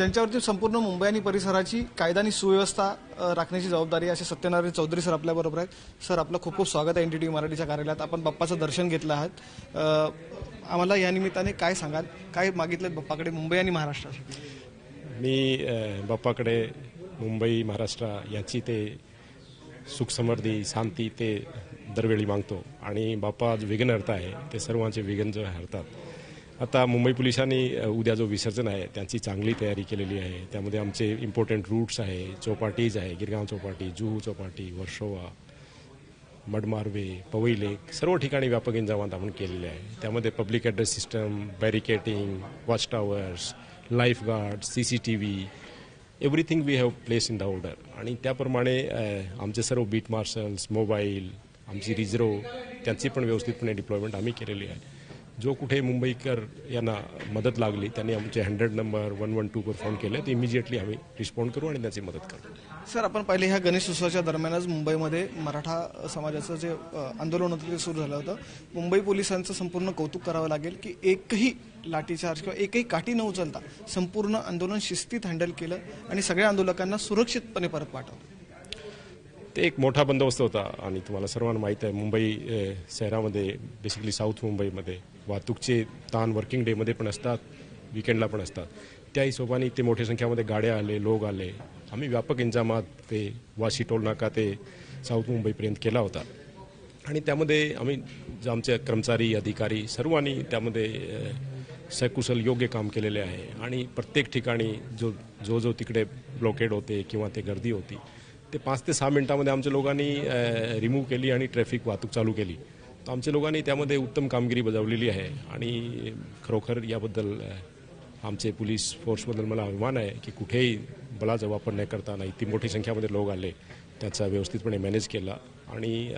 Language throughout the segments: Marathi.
ज्यांच्यावरती संपूर्ण मुंबई आणि परिसराची कायदा आणि सुव्यवस्था राखण्याची जबाबदारी असे सत्यनारायण चौधरी सर आपल्याबरोबर आहेत. सर आपलं खूप खूप स्वागत आहे एनटीटी मराठीच्या कार्यालयात. आपण बाप्पाचं दर्शन घेतलं आहात. आम्हाला या निमित्ताने काय सांगाल? काय मागितलं बाप्पाकडे मुंबई आणि महाराष्ट्रासाठी? मी बाप्पाकडे मुंबई महाराष्ट्र याची ते सुख समृद्धी शांती ते दरवेळी मागतो. आणि बाप्पा जो विघ्न हरता आहे ते सर्वांचे विघ्न जे हरतात. आता मुंबई पोलिसांनी उद्या जो विसर्जन आहे त्यांची चांगली तयारी केलेली आहे. त्यामध्ये आमचे इम्पॉर्टंट रूट्स आहे चौपाटीज आहे गिरगाव चौपाटी जुहू चौपाटी वर्षोवा मडमार्वे पवई लेक सर्व ठिकाणी व्यापक इंजामात आपण केलेले आहे. त्यामध्ये public address system barricading watch towers life guard C C T V everything we have place in the order आणि त्याप्रमाणे आमचे सर्व बीट मार्शल्स मोबाईल आमची रिझर्व त्यांची पण व्यवस्थितपणे डिप्लॉयमेंट आम्ही केलेली आहे. जो कुठे मुंबईकर यांना मदत लागली त्यांनी आमचे हंड्रेड नंबर वन वन टूवर फोन केले तर इमिजिएटली आम्ही रिस्पॉन्ड करू आणि त्याची मदत करू. सर आपण पहिले ह्या गणेश उत्सवाच्या दरम्यानच मुंबईमध्ये मराठा समाजाचं जे आंदोलन होतं ते सुरू झालं होतं. मुंबई पोलिसांचं संपूर्ण कौतुक करावं लागेल की एकही लाठीचार्ज किंवा एकही काठी न उचलता संपूर्ण आंदोलन शिस्तीत हँडल केलं आणि सगळ्या आंदोलकांना सुरक्षितपणे परत पाठवलं. ते एक मोठा बंदोबस्त होता आणि तुम्हाला सर्वांना माहीत आहे मुंबई शहरामध्ये बेसिकली साऊथ मुंबईमध्ये वाहतूकचे ताण वर्किंग डेमध्ये पण असतात विकेंडला पण असतात. त्या हिशोबाने ते मोठ्या संख्यामध्ये गाड्या आले लोक आले. आम्ही व्यापक इंजामात ते वाशी टोल नाका ते साऊथ मुंबईपर्यंत केला होता. आणि त्यामध्ये आम्ही आमचे कर्मचारी अधिकारी सर्वांनी त्यामध्ये सकुशल योग्य काम केलेले आहे. आणि प्रत्येक ठिकाणी जो जो जो तिकडे ब्लॉकेड होते किंवा ते गर्दी होती ते पाच ते सहा मिनिटामध्ये आमच्या लोकांनी रिमूव्ह केली आणि ट्रॅफिक वाहतूक चालू केली. तर आमच्या लोकांनी त्यामध्ये उत्तम कामगिरी बजावलेली आहे. आणि खरोखर याबद्दल आमचे पोलीस फोर्सबद्दल मला अभिमान आहे की कुठेही बळाचा वापर न करताना इतकी मोठी संख्यामध्ये लोक आले त्याचा व्यवस्थितपणे मॅनेज केला. आणि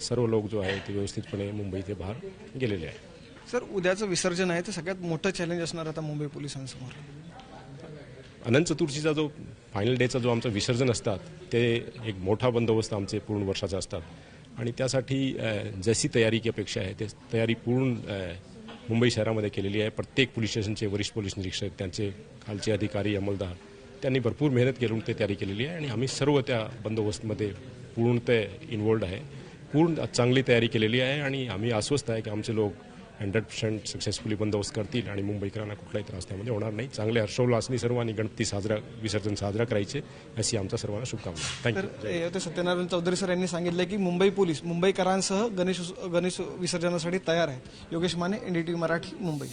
सर्व लोक जो आहे ते व्यवस्थितपणे मुंबई ते बाहेर गेलेले आहे सर उद्याचं विसर्जन आहे ते सगळ्यात मोठं चॅलेंज असणार आता मुंबई पोलिसांसमोर. अनंत चतुर्थीचा जो फायनल डेचा जो आमचं विसर्जन असतात ते एक मोठा बंदोबस्त आमचे पूर्ण वर्षाचा असतात. आणि त्यासाठी जशी तयारी की अपेक्षा आहे ते तयारी पूर्ण मुंबई शहरामध्ये केलेली आहे. प्रत्येक पोलीस स्टेशनचे वरिष्ठ पोलीस निरीक्षक त्यांचे खालचे अधिकारी अंमलदार त्यांनी भरपूर मेहनत करून ते तयारी केलेली आहे. आणि आम्ही सर्व त्या बंदोबस्तमध्ये पूर्ण ते इन्वॉल्ड आहे. पूर्ण चांगली तयारी केलेली आहे. आणि आम्ही आश्वस्त आहे की आमचे लोक हंड्रेड पर्सेंट सक्सेसफुली बंदोबस्त करतील आणि मुंबईकरांना कुठलाही त्रास त्यामध्ये होणार नाही. चांगले हर्षोल्लासनी सर्वांनी गणपती साजरा विसर्जन साजरा करायचे अशी आमच्या सर्वांना शुभकामना. थँक्यू सत्यनारायण चौधरी सर यांनी सांगितलं की मुंबई पोलीस मुंबईकरांसह गणेश गणेश विसर्जनासाठी तयार आहेत. योगेश माने एनडीटी मराठी मुंबई.